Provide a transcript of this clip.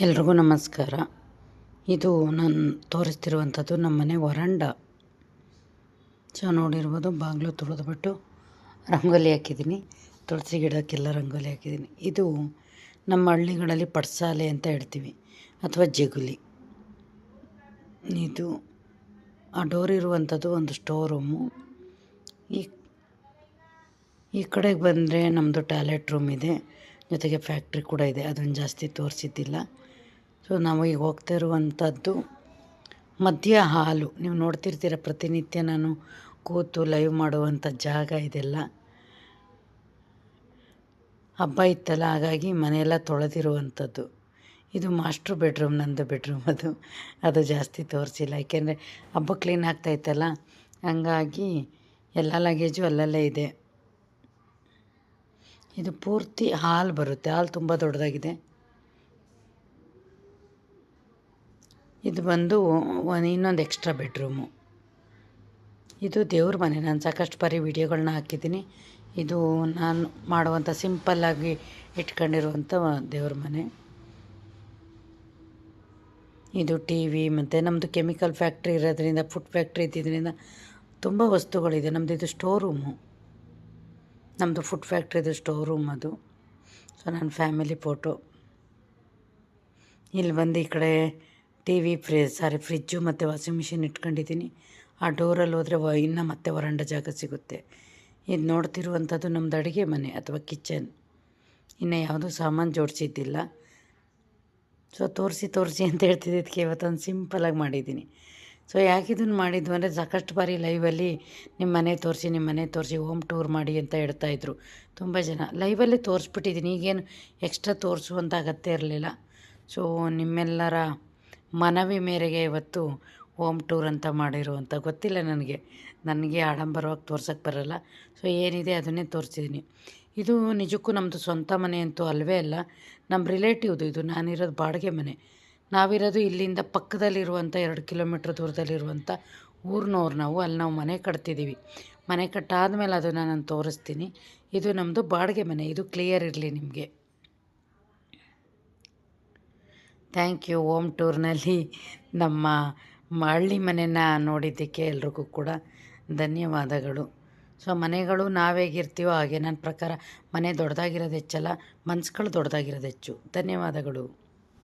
ಎಲ್ರಿಗೂ ನಮಸ್ಕಾರ. ಇದು ನಾನು ತೋರಿಸ್ತಿರುವಂಥದ್ದು ನಮ್ಮ ಮನೆ ವರಂಡ. ಸೊ, ನೋಡಿರ್ಬೋದು ಬಾಗಿಲು ತುಳಿದ್ಬಿಟ್ಟು ರಂಗೋಲಿ ಹಾಕಿದ್ದೀನಿ. ತುಳಸಿ ಗಿಡಕ್ಕೆಲ್ಲ ರಂಗೋಲಿ ಹಾಕಿದ್ದೀನಿ. ಇದು ನಮ್ಮ ಹಳ್ಳಿಗಳಲ್ಲಿ ಪಡ್ಸಾಲೆ ಅಂತ ಹೇಳ್ತೀವಿ, ಅಥವಾ ಜಗುಲಿ. ಇದು ಆ ಡೋರ್ ಇರುವಂಥದ್ದು ಒಂದು ಸ್ಟೋರ್ ರೂಮು. ಈ ಈ ಕಡೆಗೆ ಬಂದರೆ ನಮ್ಮದು ಟಾಯ್ಲೆಟ್ ರೂಮ್ ಇದೆ. ಜೊತೆಗೆ ಫ್ಯಾಕ್ಟ್ರಿ ಕೂಡ ಇದೆ. ಅದನ್ನು ಜಾಸ್ತಿ ತೋರಿಸಿದ್ದಿಲ್ಲ. ಸೊ ನಾವು ಈಗ ಹೋಗ್ತಾ ಇರುವಂಥದ್ದು ಮಧ್ಯ ಹಾಲು. ನೀವು ನೋಡ್ತಿರ್ತೀರ ಪ್ರತಿನಿತ್ಯ ನಾನು ಕೂತು ಲೈವ್ ಮಾಡುವಂಥ ಜಾಗ ಇದೆಲ್ಲ. ಹಬ್ಬ ಇತ್ತಲ್ಲ, ಹಾಗಾಗಿ ಮನೆಯೆಲ್ಲ ತೊಳೆದಿರುವಂಥದ್ದು ಇದು ಮಾಸ್ಟ್ರು ಬೆಡ್ರೂಮ್ ನಂದು ಬೆಡ್ರೂಮ್ ಅದು. ಅದು ಜಾಸ್ತಿ ತೋರಿಸಿಲ್ಲ. ಯಾಕೆಂದರೆ ಹಬ್ಬ ಕ್ಲೀನ್ ಆಗ್ತಾಯಿತ್ತಲ್ಲ ಹಂಗಾಗಿ ಎಲ್ಲ ಲಗೇಜು ಅಲ್ಲಲ್ಲೇ ಇದೆ. ಇದು ಪೂರ್ತಿ ಹಾಲ್ ಬರುತ್ತೆ. ಹಾಲ್ ತುಂಬ ದೊಡ್ಡದಾಗಿದೆ. ಇದು ಬಂದು ಇನ್ನೊಂದು ಎಕ್ಸ್ಟ್ರಾ ಬೆಡ್ರೂಮು ಇದು ದೇವ್ರ ಮನೆ. ನಾನು ಸಾಕಷ್ಟು ಬಾರಿ ವಿಡಿಯೋಗಳನ್ನ ಹಾಕಿದ್ದೀನಿ. ಇದು ನಾನು ಮಾಡುವಂಥ ಸಿಂಪಲ್ಲಾಗಿ ಇಟ್ಕೊಂಡಿರುವಂಥ ದೇವ್ರ ಮನೆ. ಇದು ಟಿ ವಿ, ಮತ್ತು ನಮ್ಮದು ಕೆಮಿಕಲ್ ಫ್ಯಾಕ್ಟ್ರಿ ಇರೋದ್ರಿಂದ ಫುಡ್ ಫ್ಯಾಕ್ಟ್ರಿ ಇದ್ದಿದ್ದರಿಂದ ತುಂಬ ವಸ್ತುಗಳಿದೆ. ನಮ್ಮದು ಇದು ಸ್ಟೋರ್ ರೂಮು ನಮ್ಮದು ಫುಡ್ ಫ್ಯಾಕ್ಟ್ರಿದು ಸ್ಟೋರ್ ರೂಮ್ ಅದು. ಸೊ ನನ್ನ ಫ್ಯಾಮಿಲಿ ಫೋಟೋ ಇಲ್ಲಿ ಬಂದು ಈ ಕಡೆ ಟಿ ವಿ ಫ್ರಿ ಸಾರಿ ಫ್ರಿಜ್ಜು ಮತ್ತು ವಾಷಿಂಗ್ ಮಿಷಿನ್ ಇಟ್ಕೊಂಡಿದ್ದೀನಿ. ಆ ಡೋರಲ್ಲಿ ಹೋದರೆ ವ, ಇನ್ನೂ ಮತ್ತೆ ವರಂಡ ಜಾಗ ಸಿಗುತ್ತೆ. ಇದು ನೋಡ್ತಿರುವಂಥದ್ದು ನಮ್ಮದು ಅಡುಗೆ ಮನೆ ಅಥವಾ ಕಿಚನ್ ಇನ್ನು ಯಾವುದೂ ಸಾಮಾನು ಜೋಡಿಸಿದ್ದಿಲ್ಲ. ಸೊ ತೋರಿಸಿ ತೋರಿಸಿ ಅಂತ ಹೇಳ್ತಿದ್ದಕ್ಕೆ ಇವತ್ತೊಂದು ಸಿಂಪಲಾಗಿ ಮಾಡಿದ್ದೀನಿ. ಸೊ ಯಾಕೆ ಇದನ್ನು ಮಾಡಿದ್ವು ಅಂದರೆ ಸಾಕಷ್ಟು ಬಾರಿ ಲೈವಲ್ಲಿ ನಿಮ್ಮ ಮನೆ ತೋರಿಸಿ ನಿಮ್ಮ ಮನೆ ತೋರಿಸಿ ಹೋಮ್ ಟೂರ್ ಮಾಡಿ ಅಂತ ಹೇಳ್ತಾಯಿದ್ರು ತುಂಬ ಜನ. ಲೈವಲ್ಲಿ ತೋರಿಸ್ಬಿಟ್ಟಿದ್ದೀನಿ ಈಗೇನು ಎಕ್ಸ್ಟ್ರಾ ತೋರಿಸುವಂಥ ಅಗತ್ಯ ಇರಲಿಲ್ಲ. ಸೊ ನಿಮ್ಮೆಲ್ಲರ ಮನವಿ ಮೇರೆಗೆ ಇವತ್ತು ಹೋಮ್ ಟೂರ್ ಅಂತ ಮಾಡಿರುವಂಥ ಗೊತ್ತಿಲ್ಲ ನನಗೆ. ನನಗೆ ಆಡಂಬರವಾಗಿ ತೋರ್ಸೋಕ್ಕೆ ಬರೋಲ್ಲ. ಸೊ ಏನಿದೆ ಅದನ್ನೇ ತೋರಿಸಿದ್ದೀನಿ ಇದು ನಿಜಕ್ಕೂ ನಮ್ಮದು ಸ್ವಂತ ಮನೆ ಅಂತೂ ಅಲ್ಲವೇ ಅಲ್ಲ. ನಮ್ಮ ರಿಲೇಟಿವ್ದು ಇದು. ನಾನಿರೋದು ಬಾಡಿಗೆ ಮನೆ. ನಾವಿರೋದು ಇಲ್ಲಿಂದ ಪಕ್ಕದಲ್ಲಿರುವಂಥ ಎರಡು ಕಿಲೋಮೀಟ್ರ್ ದೂರದಲ್ಲಿರುವಂಥ ಊರಿನವ್ರು ನಾವು. ಅಲ್ಲಿ ನಾವು ಮನೆ ಕಟ್ತಿದ್ದೀವಿ. ಮನೆ ಕಟ್ಟಾದಮೇಲೆ ಅದನ್ನು ನಾನು ತೋರಿಸ್ತೀನಿ. ಇದು ನಮ್ಮದು ಬಾಡಿಗೆ ಮನೆ. ಇದು ಕ್ಲಿಯರ್ ಇರಲಿ ನಿಮಗೆ. ಥ್ಯಾಂಕ್ ಯು ಓಮ್ ಟೂರ್ನಲ್ಲಿ ನಮ್ಮ ಹಳ್ಳಿ ಮನೆನ ನೋಡಿದ್ದಕ್ಕೆ ಎಲ್ರಿಗೂ ಕೂಡ ಧನ್ಯವಾದಗಳು. ಸೊ ಮನೆಗಳು ನಾವೇಗಿರ್ತೀವೋ ಹಾಗೆ. ನನ್ನ ಪ್ರಕಾರ ಮನೆ ದೊಡ್ಡದಾಗಿರೋದು ಹೆಚ್ಚಲ್ಲ, ಮನ್ಸುಗಳು ದೊಡ್ಡದಾಗಿರೋದು ಹೆಚ್ಚು. ಧನ್ಯವಾದಗಳು.